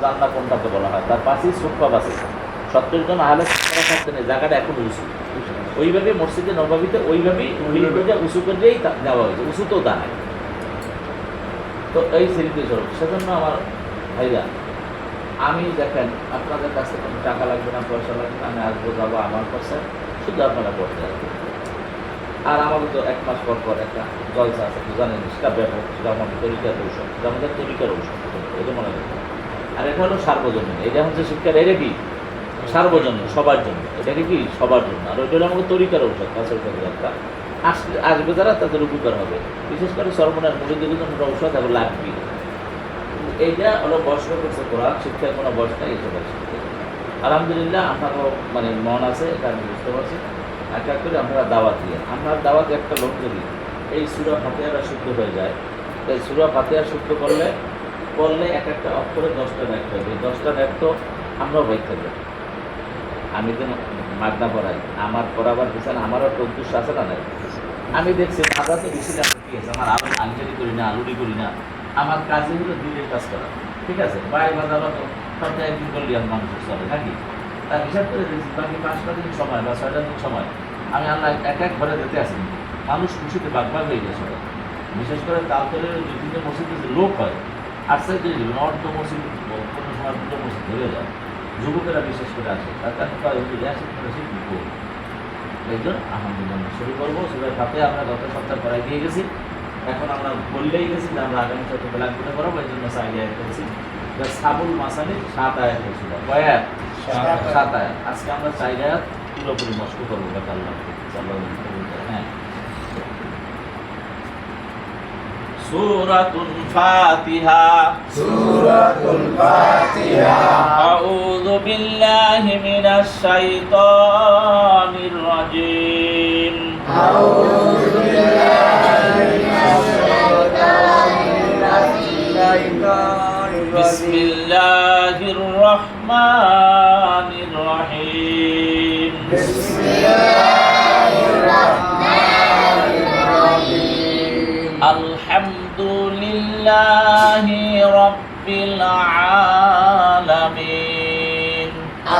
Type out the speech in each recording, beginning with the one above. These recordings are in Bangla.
জান্না কোনটাকে বলা হয়? তার পাশেই সুপ্পাব আছে সত্তর জন আহলে সুপ্পারা থাকতেন এই জায়গাটা এখন উঁচু। ওইভাবে মসজিদে নবাবিতে ওইভাবেই উঁচু করেই তা- দেওয়া হয়েছে। উঁচু তো তা নাই। তো এই স্মৃতি স্বরূপ সেজন্য আমার ভাইরা, আমি দেখেন, আপনাদের কাছে কোনো টাকা লাগবে না, পয়সা লাগবে না, আমি আসব, যাব, আমার কাছে শুধু আপনারা পড়তে আসবেন আর আমাদের তো এক মাস পর পর একটা জলসা আছে, জানেন সেটা ব্যাপক সেটা আমাদের তরিকার ঔষধ সেটা আমাদের তরিকার ঔষধ। এটা মনে রাখবেন। আর এটা হলো সার্বজনীন। এটা হচ্ছে শিক্ষার এটা কি সার্বজনীন, সবার জন্য। এটাকে কি? সবার জন্য। আর ওইটা হলো আমাদের তরিকার ঔষধ কাছের কাছে একটা আসলে আসবে যারা, তাদের উপকার হবে। বিশেষ করে সর্বনাশ মুড়িদের জন্য ঔষধ এগুলো লাগবে। এইটা হলো বয়স্ক করছে কোরআন, শিক্ষার কোনো বয়স নাই, এসব আলহামদুলিল্লাহ, আপনারও মানে মন আছে, এটা আমি বুঝতে পারছি। এক এক করে আপনারা দাওয়াত দিয়ে। আপনার দাওয়াত একটা লোক যদি এই সুরা ফাতেহারা শুদ্ধ হয়ে যায় তাই সুরা ফাতেহা শুদ্ধ করলে করলে এক একটা অক্ষরে দশটা দায়িত্ব হবে দশটা দায়িত্ব আমরাও বাইক থাকবে আমি তো মাগনা পড়াই। আমার পড়াবার পিছনে আমারও একটা আছে না নাই? আমি দেখছি মাদাতে বেশি দাম কি আছে, আমার আলু আলচারি করি না আলুরি করি না। আমার কাজে হলো দিনের কাজ করা। ঠিক আছে বাইরে বাজার তো সপ্তাহে একদিন করলে আর মানুষের চলে, নাকি? তার হিসাব করে দিয়েছি বাকি পাঁচটা দিন সময় বা ছয়টা দিন সময়। আমি আল্লাহ এক এক ঘরে যেতে আসি। মানুষ খুশিতে বাগবাগ হয়ে গেছে বিশেষ করে তালতলের দুই তিনটে মসজিদে যে লোক হয় সাইড দিয়ে অর্ধ মসজিদ কোনো সময় দুটো মসজিদ ধরে যায়। যুবকেরা বিশেষ করে আসে তার কাছে শিখবি এই জন্য আলহামদুলিল্লাহ শুরু করব সুরের খাতে আমরা গত সপ্তাহ করাই দিয়ে গেছি। এখন আমরা বললেই গেছি যে আমরা আগামী সপ্তাহে ব্ল্যাক করে করাবো এই জন্য সাইড আয়াত করেছি। সাবুল মাসানি সাত আয়াত হয়েছিল। কয় আয়াত? সাত আয়াত। আজকে আমরা চাই আয়াত পুরোপুরি নষ্ট করব এটা আল্লাহ হ্যাঁ সুরাতুল ফাতিহা। সুরাতুল ফাতিহা। আউযু বিল্লাহি মিনাশ শাইতানির রাজিম। আউযু বিল্লাহি মিনাশ শাইতানির রাজিম। বিসমিল্লাহির রহমানির রহিম। বিসমিল্লাহির রহমানির রহিম। لله رب العالمين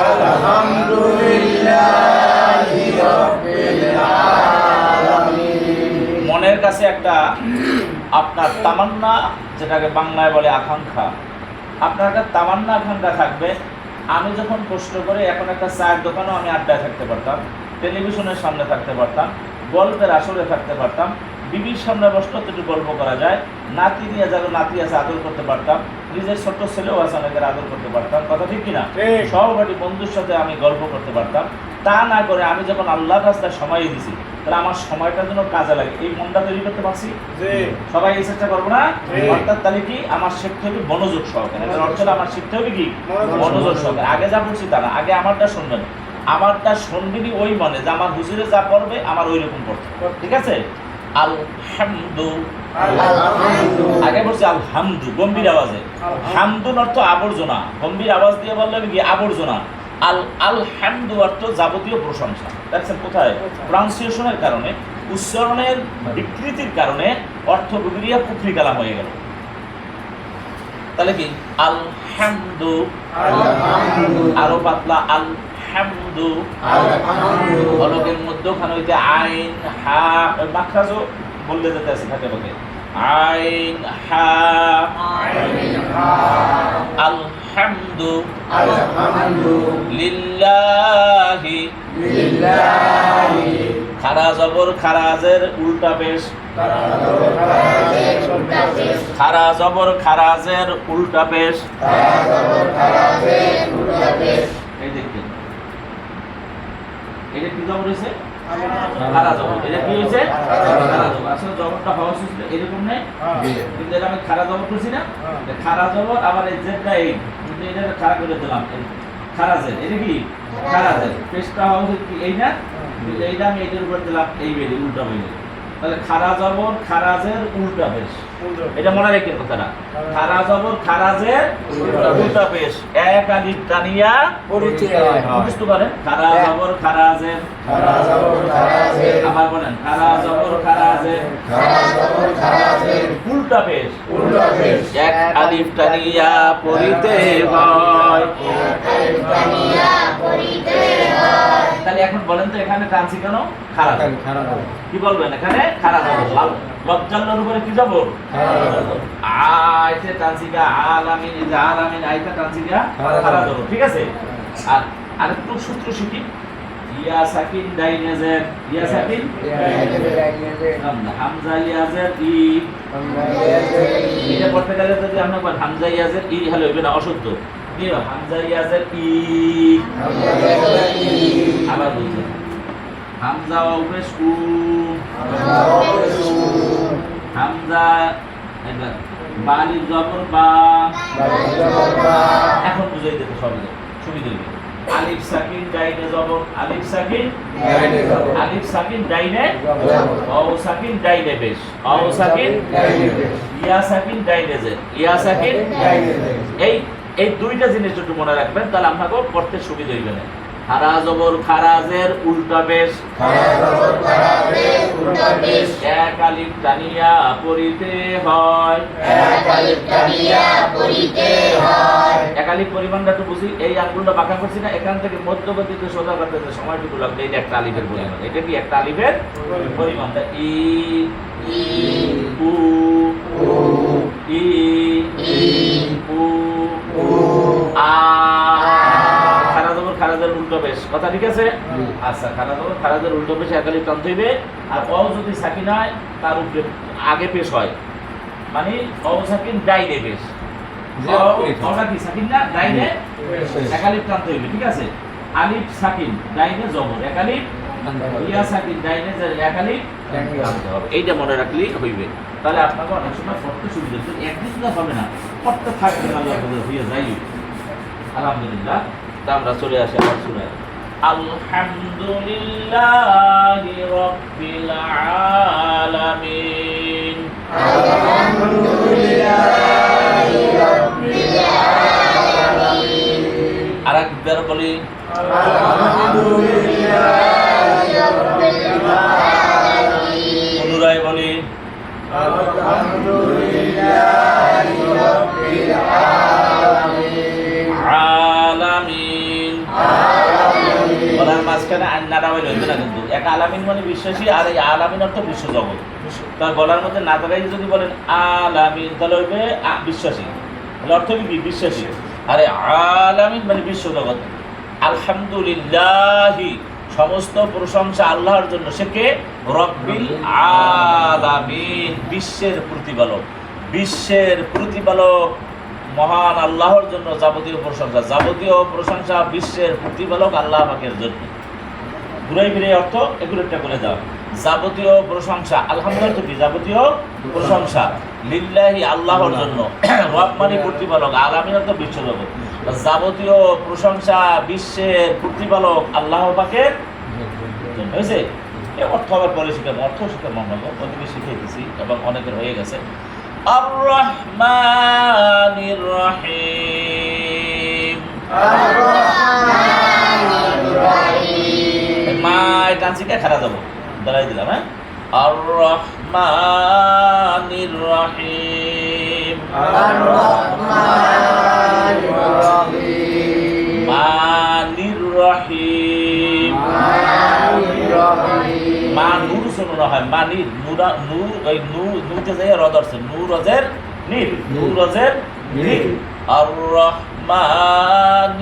الحمد لله رب العالمين মনের কাছে একটা আপনার তামান্না যেটাকে বাংলায় বলে আকাঙ্ক্ষা আপনার একটা তামান্না আকাঙ্ক্ষা থাকবে আমি যখন কষ্ট করে এখন একটা চায়ের দোকানেও আমি আড্ডায় থাকতে পারতাম টেলিভিশনের সামনে থাকতে পারতাম গল্পের আসরে থাকতে পারতাম বিবির সামনে বসলে একটু গল্প করা যায়। নাতি নিয়ে যাবে নাতি আছে আদর করতে পারতাম। নিজের ছোট্ট ছেলেও আছে অনেকের আদর করতে পারতাম। কথা ঠিক কিনা। সহপাঠী বন্ধুর সাথে আমি গল্প করতে পারতাম। তা না করে আমি যখন আল্লাহর রাস্তায় সময় দিছি তাহলে আমার সময়টা যেন কাজে লাগে। এই মনটা তৈরি করতে পারছি? সবাই এই চেষ্টা করব না? অর্থাৎ তাহলে কি আমার শিখতে হবে মনোযোগ সহকারে। এটার অর্থ আমার শিখতে হবে কি? মনোযোগ সহকারে। আগে যা বলছি তা না। আগে আমারটা শুনবেন। আমারটা শুনবেনই ওই মানে যে আমার হুজুরে যা পড়বে আমার ওই রকম পড়তে ঠিক আছে? আলহামদু। আলহামদু আগে বলছি আলহামদু গম্ভীর আওয়াজে। হামদুন অর্থ আবর্জনা। গম্ভীর আওয়াজ দিয়ে বললেন কি আবর্জনা? আল আলহামদু অর্থ যাবতীয় প্রশংসা। দেখছেন কোথায়? প্রনাউন্সিয়েশনের কারণে উচ্চারণের বিকৃতির কারণে অর্থ বিক্রিয়া কুফরি কালাম হয়ে গেল। তাহলে কি? আলহামদু। আরও পাতলা আলহামদু আলহামদু অলকের মধ্যে ওখানে হইতে আইন হা ওই মাখরাজও বললে যেতে আছে থাকে থাকে আইন হা। আলহামদু। আলহামদু লিল্লাহি। লিল্লাহি। খারা জবর খারাজের উল্টা পেশ। খারা জবর খারাজের উল্টা পেশ। এই দেখবেন এটা কি জবর হয়েছে খারা জবর। এটা কি হয়েছে খারা জবর। আসলে জবরটা হওয়া উচিত এরকম নেই। কিন্তু এটা আমি খারা জবর করছি না। খারা জবর আবার এই জেডটা এই। কিন্তু এটা খারা করে দিলাম। এটা কি? খারাজের পেশটা হওয়া উচিত কি? এই না? এইটা আমি উপর দিলাম এই উল্টা হয়ে তাহলে খারা জবর খারাজের উল্টা পেশ এটা মনে রেখে কথাটা। খারা জবর খারাজের উল্টা পেশ। এক আলিফ টানিয়া বুঝতে পারেন? খারা জবর খারাজের আবার বলেন খারা জবর খারাজের উল্টা পেশ। উল্টা পেশ। এক আলিফ টানিয়া পড়িতে হয়। তাহলে এখন বলেন তো এখানে টানছি কেন? খারাপ কি বলবেন এখানে? খারাপ লাল। লজ্জাল্লোর উপরে কি যাব? আইতে টানসিগা আলামিন ইজা আলামিন আইতে খারাপ। হবে ঠিক আছে? আর আরেকটু সূত্র শিখি। ইয়া সাকিন ডাইনেজের ইয়া সাকিন হামজা ইয়াজের ই। এটা পড়তে গেলে যদি আমরা বল হামজা ইয়াজের ই হলে না অশুদ্ধ। নিও হামজা ইয়াজের ই। আবার বলছি। হামজা ওপেশ উ হামজা এবার বালি জবর বা এখন বুঝাই সুবিধা হবে আলিফ সাকিন ডাইনে জবর। আলিফ সাকিন? আলিফ সাকিন ডাইনে? সাকিন ডাইনে বেশ। অ সাকিন ইয়া সাকিন ডাইনে জের ইয়া সাকিন এই এই দুইটা জিনিস একটু মনে রাখবেন তাহলে আপনাকে পড়তে সুবিধা হইবে না খারা জবর খারাজের উল্টা বেশ। এক আলিফ টানিয়া পড়িতে হয়। একালিক পরিমাণটা একটু বুঝি এই আঙ্গুলটা বাঁকা করছি না এখান থেকে মধ্যগতিতে সোজা করতে সময়টুকু লাগবে যে একটা আলিফের পরিমাণ। এটা কি একটা আলিফের পরিমাণটা ই উ ই উ আ খারাজের উল্টো কথা ঠিক আছে? আচ্ছা খারা জবর খারাজের উল্টো টানতে হইবে। আর অ যদি সাকিন হয় তার উপরে আগে পেশ হয়। মানে অ সাকিন ডাইনে বেশ কি সাকিন না ডাইনে একালিপ টানতে হইবে ঠিক আছে? আলিফ সাকিন ডাইনে জবর। একালিপ ইয়া সাকিন ডাইনে একালিপ এইটা মনে রাখলেই হইবে। তাহলে আপনাকে অনেক সময় পড়তে সুবিধা একদিন হবে না পড়তে থাকবে না আল্লাহ যাই আলহামদুলিল্লাহ। আমরা চলে আসি আমার শুনায় আলহামদুলিল্লাহ রব্বিল আলামিন। আর একবার বলি পুনরায় বলি আলামিন বলার মাঝখানে না কিন্তু। এক আলামিন মানে বিশ্বাসী আর এই আলামিন অর্থ বিশ্ব জগৎ তার মধ্যে যদি বলেন আলামিন, তাহলে হইবে বিশ্বাসী। তাহলে অর্থ কি বিশ্বাসী। আলামিন মানে বিশ্ব জগৎ আলহামদুলিল্লাহি, সমস্ত প্রশংসা আল্লাহর জন্য। সে কে? রব্বিল আলামিন, বিশ্বের প্রতিপালক। বিশ্বের প্রতিপালক। মহান আল্লাহর জন্য যাবতীয় প্রশংসা। যাবতীয় প্রশংসা বিশ্বের প্রতিপালক আল্লাহ পাকের জন্য। ঘুরাই ফিরে অর্থ এগুলো একটা করে দাও। যাবতীয় প্রশংসা আলহামদুলিল্লাহ কি যাবতীয় প্রশংসা লিল্লাহি আল্লাহর জন্য। রব মানে প্রতিপালক আলামিন তো বিশ্বজগৎ। যাবতীয় প্রশংসা বিশ্বের প্রতিপালক আল্লাহ পাকের জন্য। হয়েছে? অর্থ আবার পরে শিখাবো। অর্থ শিখাবো আমরা। ওদিকে শিখে দিছি এবং অনেকের হয়ে গেছে। আর রহমানির রহিম মা এটা শিখে খারা যাব দাঁড়াই দিলাম হ্যাঁ? আর রহমানির রহিম মানির রহিম মা নূর শোনানো হয় মানির নুরা নূর ওই নু নূরতে যাই রদ আছে নূর রজের নীল নূর রজের নীল। আর রহমানির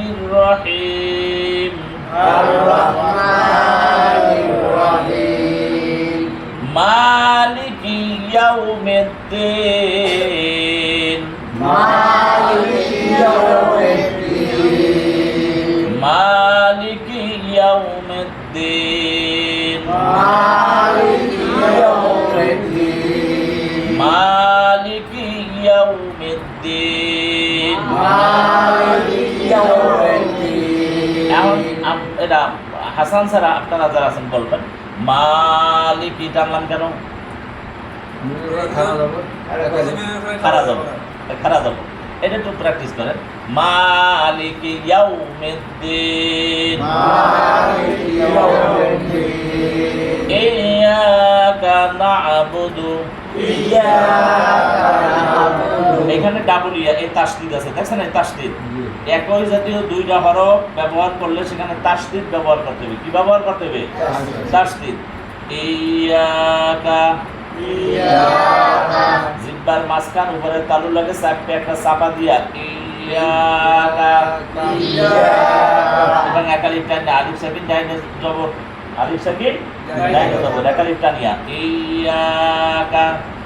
হাসান সারা আপনারা যারা আছেন বলবেন। মালিকি টানলাম কেন? খারা যাব। যাব। এটা একটু প্র্যাকটিস করেন। মালিকি ইয়াউমিদ্দিন। মালিকি ইয়াউমিদ্দিন। ইয়াকা না'বুদু। ইয়াকা এখানে ডাবল ইয়া এই তাসদিদ আছে দেখছেন এই তাসদিদ একই জাতীয় দুইটা হর ব্যবহার করলে সেখানে তাসদিদ ব্যবহার করতে হবে। কি ব্যবহার করতে হবে? তাসদিদ জিব্বার মাঝখান উপরে তালু লাগে চাপে একটা চাপা দিয়া। আলিফ আলিফ টানিয়া।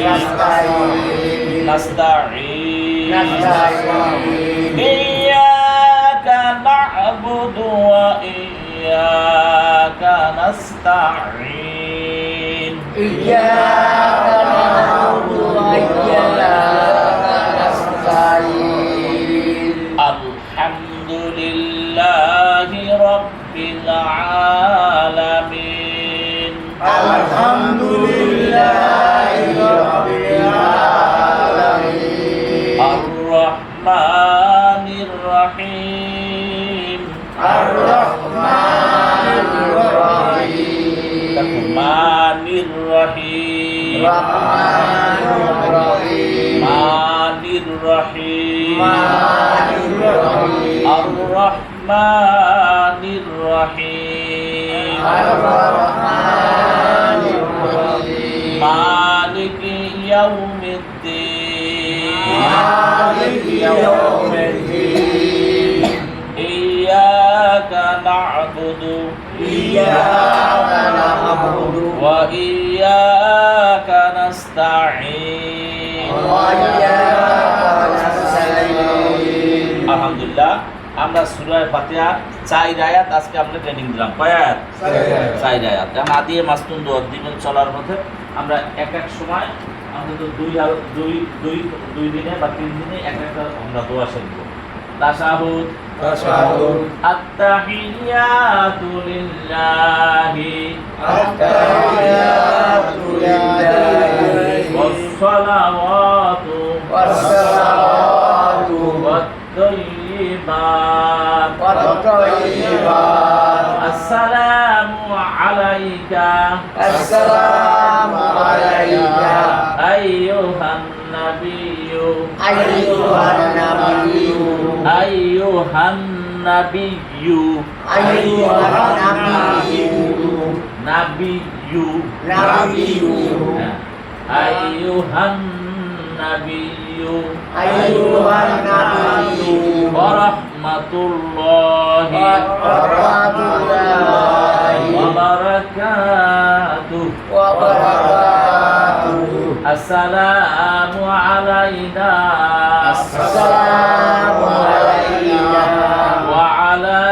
نستعين. نستعين. إياك نعبد وإياك نستعين. إياك نعبد وإياك نستعين. الحمد لله رب العالمين. الحمد الرحمن الرحيم. الرحمن الرحيم. الرحمن الرحيم الرحمن الرحيم مالك يوم الدين مالك يوم الدين. إياك نعبد إياك نعبد وإياك আমরা সুরায় পাতিয়া চাই রায়াত আজকে আমরা ট্রেনিং দিলাম। কয়াত চাই রায়াত কারণ আদি মাস্তুন দোয়ার দিনের চলার মধ্যে আমরা এক এক সময় আমাদের তো দুই দুই দুই দুই দিনে বা তিন দিনে এক একটা আমরা দোয়া শিখব। তাসাহুদ তাসাহুদ আত্তাহিয়াতু والطيبات والطيبات السلام عليك. السلام عليك. أيها النبي. أيها النبي. أيها النبي. أيها النبي. نبي. نبي. أيها النبي. أيها النبي ورحمة الله ورحمة الله وبركاته وبركاته السلام علينا السلام علينا وعلى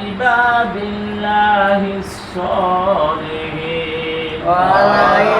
عباد الله الصالحين وعلى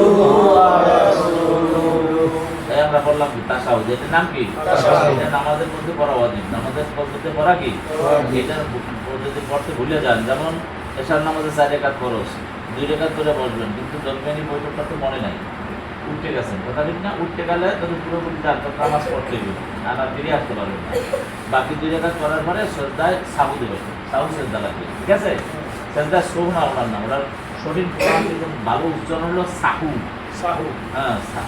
বললাম কি তাসাউদ এটার নাম কি? এটা নামাজের মধ্যে পড়া ওয়াজিব নামাজের পদ্ধতিতে পড়া কি। এটার পদ্ধতি পড়তে ভুলে যান। যেমন এশার নামাজে চার রেখাত খরচ দুই রেখাত করে বসবেন কিন্তু জন্মেনি বৈঠকটা তো মনে নাই। উঠতে গেছেন। কথা ঠিক না? উঠতে গেলে যদি পুরোপুরি যান তো নামাজ পড়তে হবে আর আর ফিরে আসতে পারবেন না। বাকি দুই জায়গা করার পরে শ্রদ্ধায় সাবু দেবেন। সাবু শ্রদ্ধা লাগবে। ঠিক আছে? শ্রদ্ধায় সৌ না ওনার না ওনার কিন্তু ভালো উচ্চারণ হলো সাহু সাহু।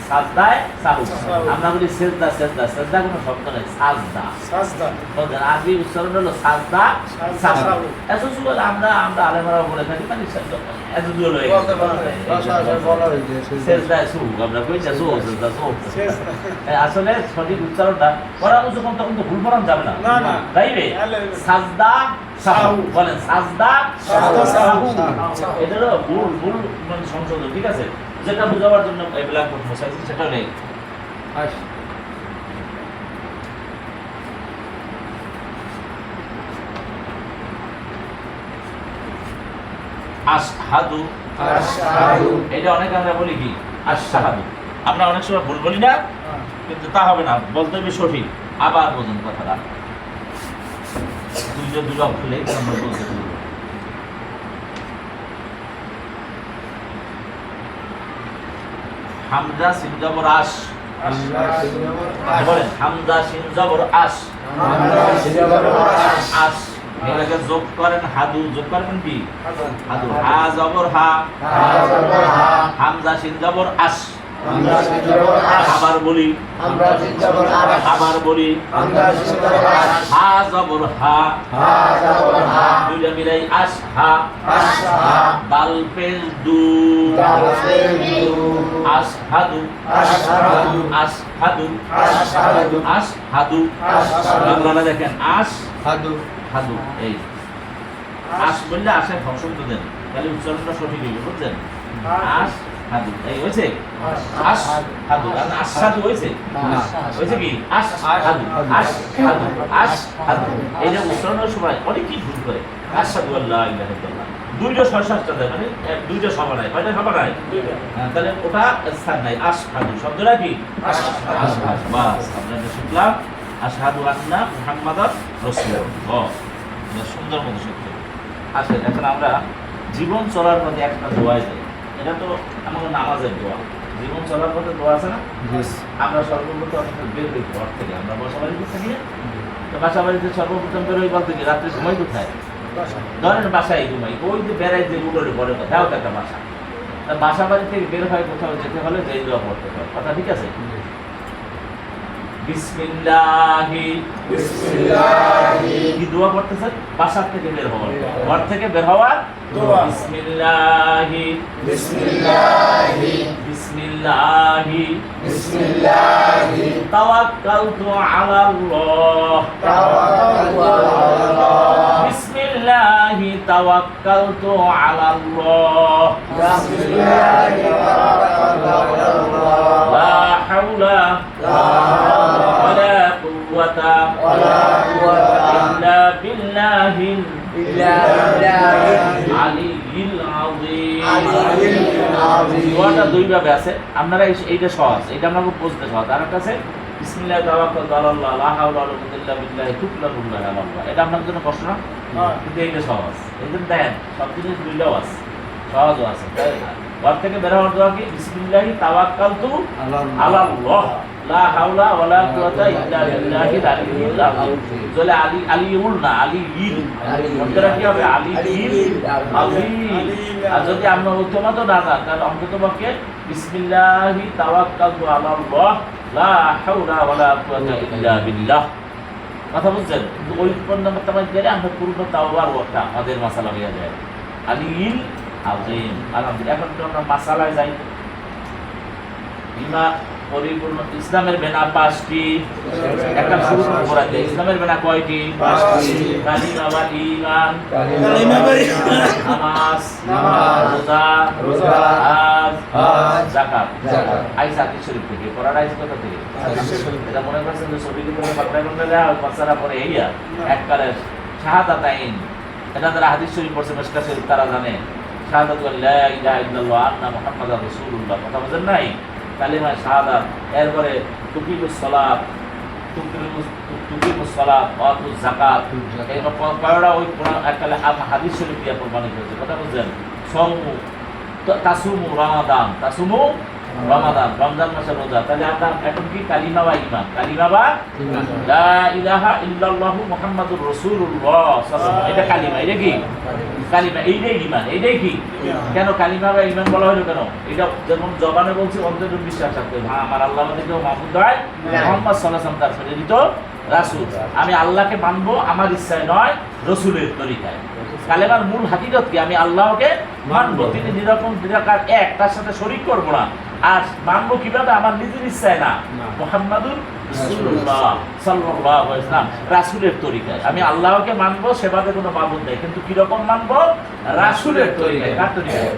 সাজদায় সাহু। সাহু। আমরা বলি সেজদা সেজদা। সেজদা কোনো শব্দ নেই সাজদা। সাজদা। আরবি উচ্চারণ হলো সাজদা সাজদা, সাহু। সাহু। এত সুন্দর আমরা আমরা আলেমারা বলে থাকি মানে এত দূর হয়ে বলতে পারেন ভাষা আছে বলা হয়েছে সেজদায় সুহু। আমরা কইছি সু সেজদা সেজদা। এই আসলে সঠিক উচ্চারণটা পড়ানো যখন তখন তো ভুল পড়ানো যাবে না। তাইবে তাহলে- সাজদা সাহু। বলেন সাজদা সাহু। সাহু। এটারও ভুল ভুল মানে সংশোধন ঠিক আছে? যেটা বোঝাবার জন্য এগুলা মশাইছি সেটা নেই। আশহাদু। এটা অনেক আমরা বলি কি? আমরা অনেক সময় ভুল বলি না কিন্তু তা হবে না বলতে হবে সঠিক। আবার বলুন কথাটা। দুইটা দুটো খুলে আমরা বলতে হামজা সিন জবর আশ। বলেন হামজা সিন জবর আস আশ। এটাকে যোগ করেন হাদু। যোগ করবেন কি? হাদু। হা জবর হা। হামজা সিন জবর আশ। আবার বলি। আবার বলি। হা জবর হা। দুইটা মিলাই আশ হা দাল পেশ দু। আশহাদু। আশহাদু। আশহাদু। বাংলাটা দেখেন। আশ হাদু এই। বললে আশে শব্দ দেন। তাহলে উচ্চারণটা সঠিক হইবে বুঝছেন আশ হাদু এই হয়েছে? আশ হাদু আর আশহাদু হয়েছে? হয়েছে কি আশ হাদু আশ হাদু আশ হাদু এই যে উচ্চারণের সময় অনেকেই ভুল করে। আশহাদু আল্লাহ ইলাহা ইল্লাল্লাহ। দুইটা ছয় সাতটা দেয় মানে দুইটা সভা নাই। কয়টা সভা নাই? হ্যাঁ, তাহলে ওটা স্থান নাই। আশ হাদু শব্দটা কি? আশহাদু বাস আমরা এটা আশহাদু আন্না মুহাম্মাদার রাসূলুল্লাহ। সুন্দর মতো আচ্ছা এখন আমরা জীবন চলার পথে একটা দোয়া দেয় এটা তো আমাদের নামাজের দোয়া। জীবন চলার পথে দোয়া আছে না? আমরা সর্বপ্রথম বের হই ঘর থেকে। আমরা বাসা বাড়িতে থাকি তো বাসা বাড়িতে সর্বপ্রথম বের হই বলতে কি রাত্রে সময় কোথায়? ধরেন বাসায় ঘুমাই। ওই যে বেড়াই যে উড়োর পড়ে কথা তো একটা বাসা। তা বাসা বাড়ি থেকে বের হয় কোথাও যেতে হলে যেই দোয়া পড়তে হয়। কথা ঠিক আছে? বিসমিল্লাহি। কি দোয়া করতেছেন? বাসার থেকে বের হওয়ার। ঘর থেকে বের হওয়ার দোয়া। বিসমিল্লাহি। বিসমিল্লাহি। তাওয়াক্কালতু আলাল্লাহ। বিসমিল্লাহি তাওয়াক্কালতু আলাল্লাহ। লা হাওলা ওয়ালা দোয়াটা আছে। আপনারা এইটা সহজ। এটা আমরা বুঝতে সহজ। আর একটা আছে বিসমিল্লাহ তাওয়াক্কালতু আলাল্লাহ লা হাওলা ওয়ালা কুওয়াতা ইল্লা বিল্লাহি তুকলাবু আলাল্লাহ এটা আপনাদের জন্য কষ্ট না কিন্তু এইটা সহজ। এই জন্য দেখেন সব জিনিস দুইটাও আছে। সহজও আছে। ঘর থেকে বের হওয়ার দোয়া কি? বিসমিল্লাহি তাওয়াক্কালতু আলাল্লাহ। লা হাওলা ওয়ালা কুওয়াতা ইল্লা বিল্লাহিল আলিয়্যিল আযীম। তাহলে আলী আলিউল না আলী ইল শব্দটা কি হবে? আলী ইল আযীম আর যদি আমরা উত্তমত না জান তাহলে অন্তত পক্ষে বিসমিল্লাহি তাওয়াক্কালতু আলাল্লাহ লা হাওলা ওয়ালা কুওয়াতা ইল্লা বিল্লাহ। কথা বুঝছেন? কিন্তু ওই পণ্যটা মানে গেলে আমরা পুরো তাওবার ওটা আমাদের মাসালা হয়ে যায়। আলী ইল আযীম। আলহামদুলিল্লাহ, এখন তো আমরা মাসালায় যাই। ইমা পরিপূর্ণ ইসলামের বেনা পাঁচটি একটা শুরু করা যায় ইসলামের বেনা কয়টি। কালিমা বা। নামাজ নামাজ, রোজা রোজা, হজ হজ, যাকাত যাকাত। আইস শরীফ থেকে পড়ার আইস কথা থেকে। এটা মনে করছেন যে ছবি বাচ্চারা কোনটা দেওয়া বাচ্চারা পরে এইয়া এককালে শাহাদাত আইন এটা যারা হাদিস শরীফ পড়ছে শরীফ তারা জানে শাহাদাত লা ইলাহা ইল্লাল্লাহ আন্না মুহাম্মাদার রাসূলুল্লাহ কথা বুঝেন নাই কালিমা শাহাদা এরপরে তুকিমুস যাকাত। এই ওই কথা সমু তাসুমু রমাদান। তাসুমু রমাদান, রমজান মাসের রোজা। তাহলে আপনার এখন কি? ইমান লা ইলাহা ইল্লাল্লাহু মুহাম্মাদুর রাসূলুল্লাহ এটা এটা কি? এইটাই ইমান এইটাই কি? কেন ইমান বলা হলো কেন? এটা যেমন জবানে বলছি, অন্তরে বিশ্বাস হ্যাঁ আমার আল্লাহ ওয়াসাল্লাম তার প্রেরিত রাসূল। আমি আল্লাহকে মানবো, আমার ইচ্ছায় নয়, রসুলের তরিকায়। কালেমার মূল হাকিকত কি? আমি আল্লাহকে মানবো। তিনি নিরকম এক, তার সাথে শরীক করব না। আর মানবো কীভাবে? আমার নিজের ইচ্ছায় না। ওয়াসাল্লাম। রাসূলের তরিকায়। আমি আল্লাহকে মানবো সেবাতে কোনো মাবুদ নেই। কিন্তু কীরকম মানবো? রাসূলের তরিকায়। কার তরিকায়?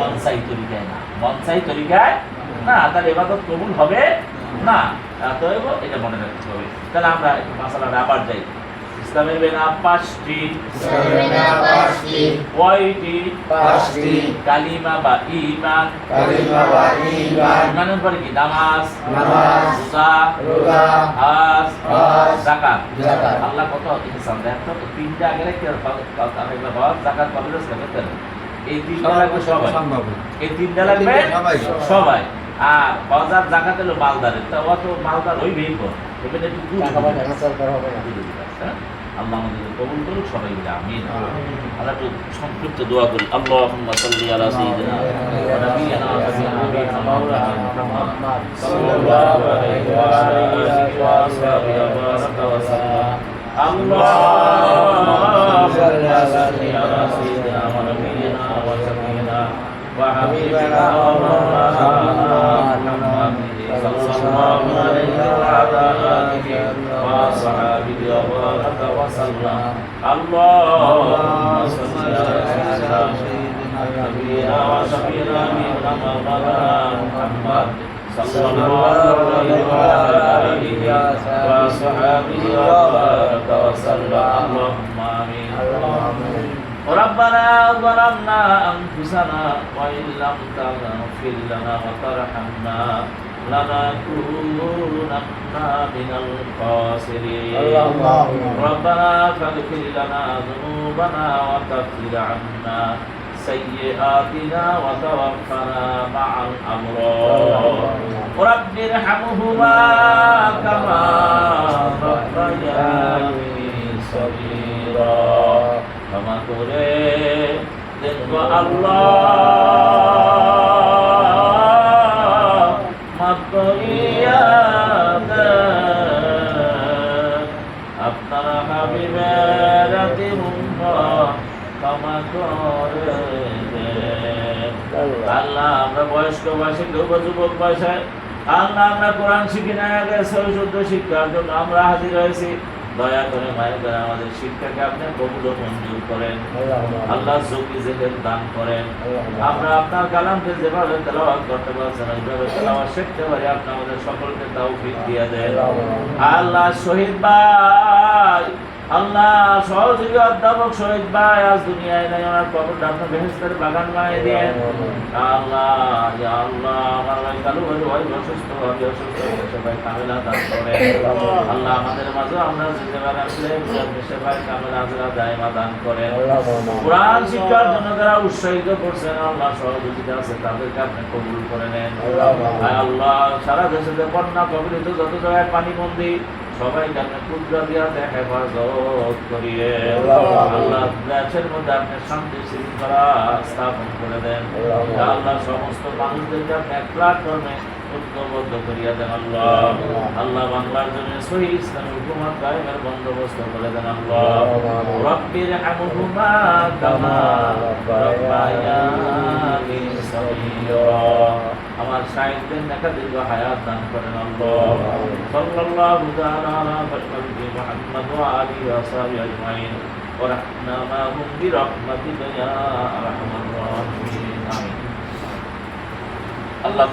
মনসাই তরিকায় না। মনসাই তরিকায় না। তার ইবাদত কবুল হবে না। অতএব এটা মনে রাখতে হবে। তাহলে আমরা মাসালাটা আবার যাই। ইসলামের পাঁচটি। কয়টি? পাঁচটি। কালিমা বা ইমান কালিমা বা ইমানের পরে কি? নামাজ। নামাজ, রোজা। রোজা, হজ। হজ, যাকাত যাকাত। আল্লাহ কত ইনসান দেখেন তো? তিনটা আগে রেখে যাকাত করতে এই তিনটা লাগবে সবাই। এই তিনটা লাগবে সবাই। সবাই। আর হজ আর জাকাত হলো মালদারের। তা অত মালদার ওইবেই কর এখানে একটু দূর। হ্যাঁ? আল্লাহ আমাদের কবুল করুক সবাই মিলে আমিন আমরা একটু সংক্ষিপ্ত দোয়া করি আল্লাহুম্মা সাল্লি আলা সাইয়্যিদিনা ওয়া নাবিয়িনা ওয়া হাবিবিনা মাওলানা মুহাম্মদ সাল্লাল্লাহু আলাইহি ওয়া আলিহি ওয়া আসহাবিহি ওয়া বারাকা ওয়া সাল্লাম اللهم صل على سيدنا ونبينا وشفينا وحبيبنا صلى الله عليه وعلى آله وصحبه وبارك وسلم اللهم آمين ربنا ظلمنا أنفسنا وإن لم تغفر لنا وترحمنا لنكونن من الخاسرين اللهم ربنا فاغفر لنا ذنوبنا وكفر عنا سيئاتنا وتوفنا مع الأبرار رب ارحمهما كما ربياني صغيرا ক্ষমা করে দেখব আল্লাহ আমরা বয়স্ক বয়সে যুবক বয়সে আল্লাহ আমরা কোরআন শিখি না আগে শুদ্ধ শিক্ষার জন্য আমরা হাজির হয়েছি। দয়া করে মায়ের করে আমাদের শিক্ষাকে আপনি কবুল মঞ্জুর করেন। আল্লাহ জকি জেহের দান করেন। আমরা আপনার কালামকে যেভাবে তেলাওয়াত করতে পারছেন ওইভাবে তেলাওয়াত শিখতে পারি। আপনি আমাদের সকলকে তৌফিক দিয়ে দেন। আল্লাহ শহীদ ভাই আল্লাহ সহযোগী অধ্যাপক শহীদ ভাই আজ দুনিয়ায় নাই ওনার কবরটা আপনি বেহেস্তের বাগান মায়ে দিয়েন আল্লাহ। ইয়া আল্লাহ আমার ভাই কালু ভাই ভাই অসুস্থ ভাবে অসুস্থ কামেলা দান করে। আল্লাহ। আমাদের মাঝে আমরা যেতে পারি আসলে কামেলা হাজরা দায়মা দান করেন কোরআন শিক্ষার জন্য যারা উৎসাহিত করছেন আল্লাহ সহযোগিতা আছে তাদেরকে আপনি কবুল করে নেন। আল্লাহ সারা দেশে বন্যা কবলিত যত জায়গায় পানি বন্দি সবাইকে আপনি কুদ্রা দিয়া হেফাজত করিয়ে আল্লাহ দেশের মধ্যে আপনি শান্তি শৃঙ্খলা স্থাপন করে দেন। আল্লাহ সমস্ত মানুষদেরকে আপনি এক প্ল্যাটফর্মে ঐক্যবদ্ধ করিয়া দেন আল্লাহ। আল্লাহ বাংলার জন্য সহি ইসলামী হুকুমত কায়েমের বন্দোবস্ত করে দেন আল্লাহ। রব্বির হামহুমা কামা রব্বায়ানি সগীরা। আমার শাহিদদের দেখা দীর্ঘ হায়াত দান করেন আল্লাহ সাল্লাল্লাহু তাআলা আলা ফাতহি মুহাম্মদ ওয়া আলিহি ওয়া সাহবিহি আল্লাহ